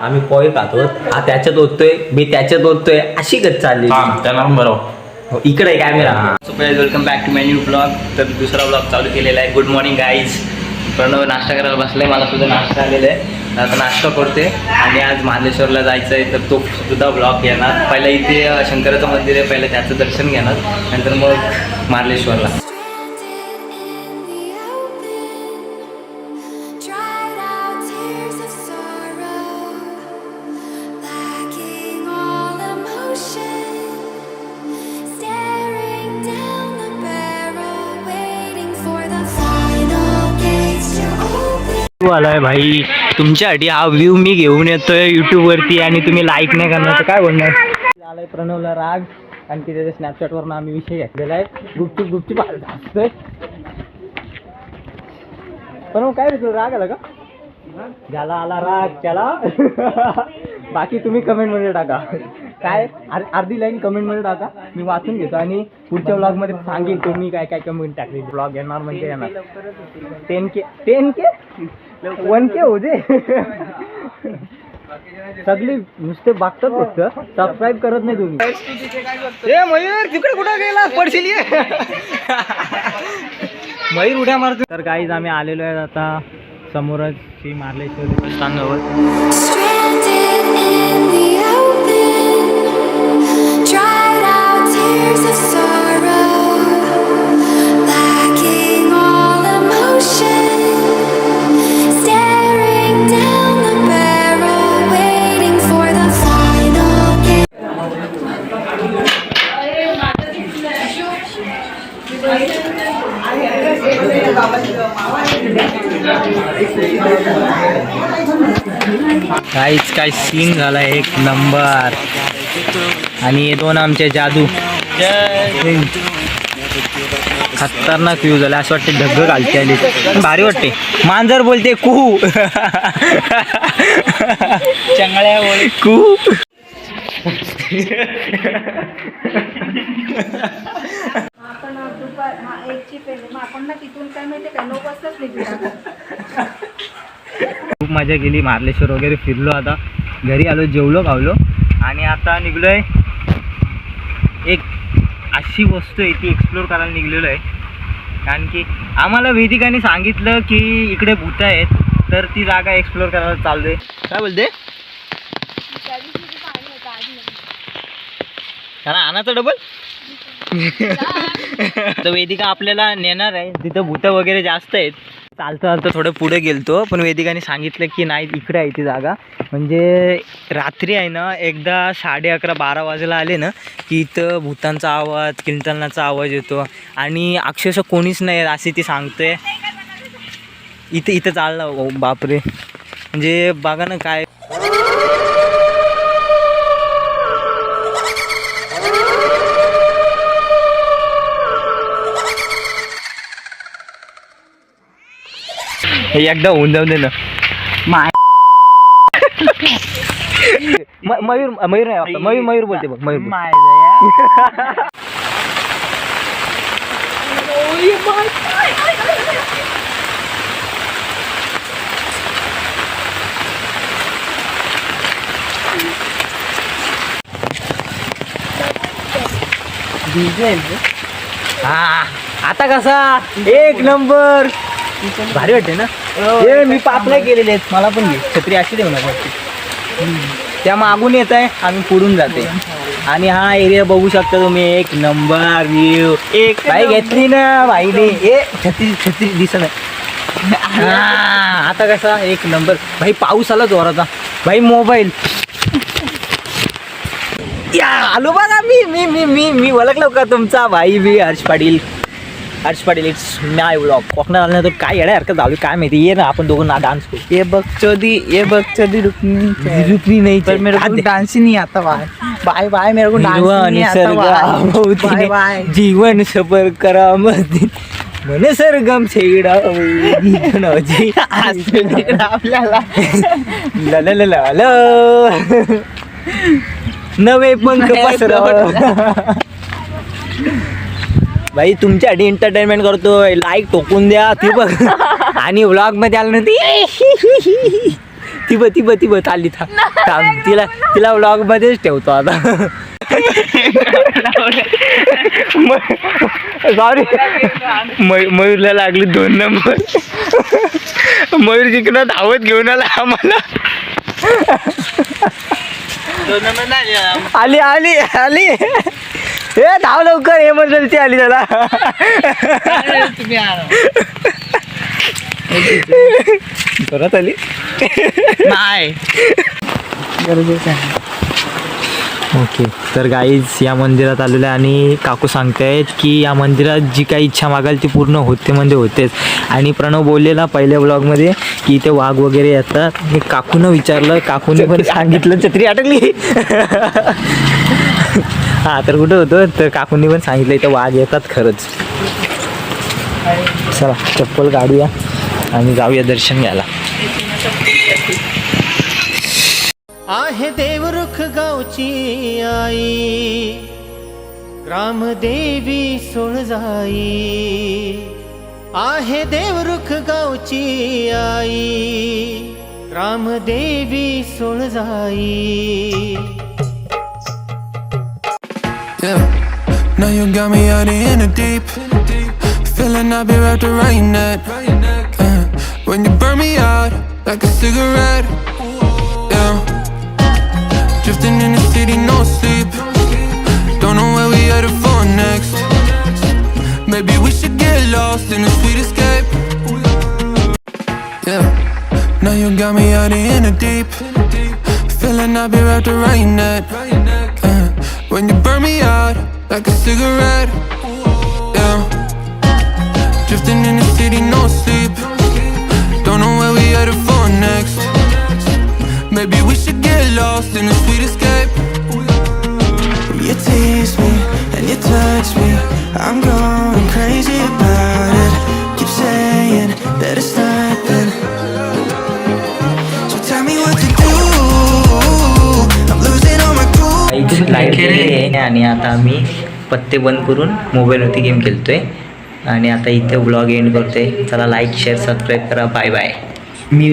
आम्ही पोहे खातो हा त्याच्यात ओततोय मी त्याच्यात ओततोय अशी गत चालली पण बरोबर हो, इकडे camera so guys welcome back to my new blog तर दुसरा ब्लॉग चालू केलेला आहे. गुड मॉर्निंग गाईज प्रणव नाश्ता करायला बसलाय. मला सुद्धा नाश्ता आलेला आहे. आता नाश्ता करते आणि आज महादेश्वरला जायचं आहे तर तो सुद्धा ब्लॉग घेणार. पहिला इथे शंकराचं मंदिर आहे. पहिलं त्याचं दर्शन घेणार. नंतर मग मार्लेश्वरला open. आलाय भाई. तुमच्यासाठी हा व्ह्यू मी घेऊन येतोय युट्यूब वरती आणि तुम्ही लाईक नाही करणार तर काय बोलणार? आलाय प्रणवला राग. आणि त्याच्या स्नॅपचॅटवरून आम्ही विषय घेतलेला आहे. गुपचूप गुपचूप असतोय प्रणव काय रे राग आला का? ज्याला आला राग त्याला. बाकी तुम्ही कमेंटमध्ये टाका. काय? अर- अर्धी लाईन कमेंटमध्ये टाका. मी वाचून घेतो आणि पुढच्या ब्लॉगमध्ये सांगेन तुम्ही काय काय कमेंट टाकली ब्लॉग येणार म्हणजे येणार. Ten K ten K one K हो दे. सगळी नुसते बघतात फक्त. सबस्क्राईब करत नाही तुम्ही. ए मयूर तिकडे कुठं गेला पडशील. मयूर उड्या मारतो तर काहीच आम्ही आलेलो आहे आता समोरच श्री मार्लेश्वर स्थानवर काहीच काय सीन झाला एक नंबर आणि हे दोन आमचे जादू. खतरनाक व्ह्यू झाला. असं वाटते ढग्ग घालते आली भारी वाटते. मांजर बोलते कुहू. चंगळ्या बोल कुहू. आपण दुपार एकची पेले मग आपण ना तिथून काय माहिती का नऊ वाजताच निघू खूप मजा केली. मार्लेश्वर वगैरे फिरलो आता. घरी आलो जेवलो खावलो. आणि आता निघलोय एक अशी वस्तू आहे ती एक्सप्लोर करायला निघलेलो आहे. कारण की आम्हाला वेदिकाने सांगितलं की इकडे भूत आहेत तर ती जागा एक्सप्लोर करायला चाललोय. काय बोलते? आणाचं डबल तर वेदिका आपल्याला नेणार आहे. तिथं भूत वगैरे जास्त आहेत. चालतं चालतं थोडं पुढे गेलतो पण वेदिकाने सांगितलं की नाही इकडे आहे ती जागा. म्हणजे रात्री आहे ना एकदा साडे अकरा बारा वाजेला आले ना की इथं भूतांचा आवाज कीर्तनाचा आवाज येतो. आणि अक्षरशः कोणीच नाही आहे असे ती सांगते. इथं इथं चालला हो, बापरे. म्हणजे बघा ना काय हे एकदा होऊन जाऊ दे ना. माय म- मयूर मयूर नाही. मयूर मयूर बोलते बघ मयूर बोल. हा आता कसा? एक नंबर. भारी वाटते ना? हे मी पापला केलेले आहेत. मला पण घे. छत्री अशी देऊ नका. त्या मागून येत आहे आम्ही पुढून जाते आणि हा एरिया बघू शकता तुम्ही. एक नंबर व्ह्यू एक बाई घेतली ना बाईने. ए छत्री छत्री दिसत आहे हा, आता कसा? एक नंबर. भाई पाऊस आला जोराचा. भाई मोबाईल. या आलो बघा मी. मी मी मी मी ओळखलो का तुमचा? भाई मी Harsh Patil. Harsh Patil it's my vlog कोकणात आलं तर काय येण्यासारखं जाऊ काय माहिती? ये ना आपण दोघं ना डान्स करू. ये बग चौधरी ये बग चौधरी रुकनी रुकली नाही पर मेरे को डांस ही नहीं आता बाय बाय बाय मेरे को डांस नहीं आता बाय बाय. जीवन सफर करा मधी मन सरगम छेडा जी आपल्याला. ल ल ल ल ल. नवे पंख पसरव. भाई तुमच्यासाठी एंटरटेनमेंट करतोय लाईक टोकून द्या. ती बघ. आणि व्लॉगमध्ये आलं ना ती ती ब ती ब ती ब चालली था. थांब तिला तिला व्लॉग मध्येच ठेवतो आता. सॉरी मयूरला लागली दोन नंबर मयूर जिकडं धावत घेऊन आला आम्हाला. आली आली आली. ए धाव लवकर एमर्जन्सी आली त्याला. परत आली? नाही. गरजेचं आहे. ओके तर गाईज या मंदिरात आलेलं आहे आणि काकू सांगतायत की या मंदिरात जी काही इच्छा मागाल ती पूर्ण होते म्हणजे होतेच. आणि प्रणव बोललेला पहिल्या ब्लॉगमध्ये की इथे वाघ वगैरे येतात. मी काकूनं विचारलं काकूने पण सांगितलं छत्री अटकली हा तर कुठं होतं? तर काकूंनी पण सांगितलं इथं वाघ येतात खरंच. चला चप्पल काढूया आणि जाऊया दर्शन घ्यायला. आहे देवरुख गावची आई ग्रामदेवी सोळजाई. आहे देवरुख गावची आई ग्रामदेवी सोळजाई. Now you got me out in the deep. Feeling I'll be wrapped around your. Uh, when you burn me out like a cigarette. Yeah. Drifting in the city, no sleep. Don't know where we headed for next. Maybe we should get lost in a sweet escape. Yeah. Now you got me out in the deep. Feeling I'll be wrapped around your. Uh, when you burn me out like a cigarette. Yeah. Drifting in the city, no sleep. Don't know where we headed for next. Maybe we should get lost in a sweet escape. You tease me and you touch me. I'm going आहे. आणि आता आम्ही पत्ते बंद करून मोबाईलवरती game खेळतोय. आणि आता इथे ब्लॉग एंड करतोय. चला लाईक शेअर सबस्क्राईब करा. बाय बाय मी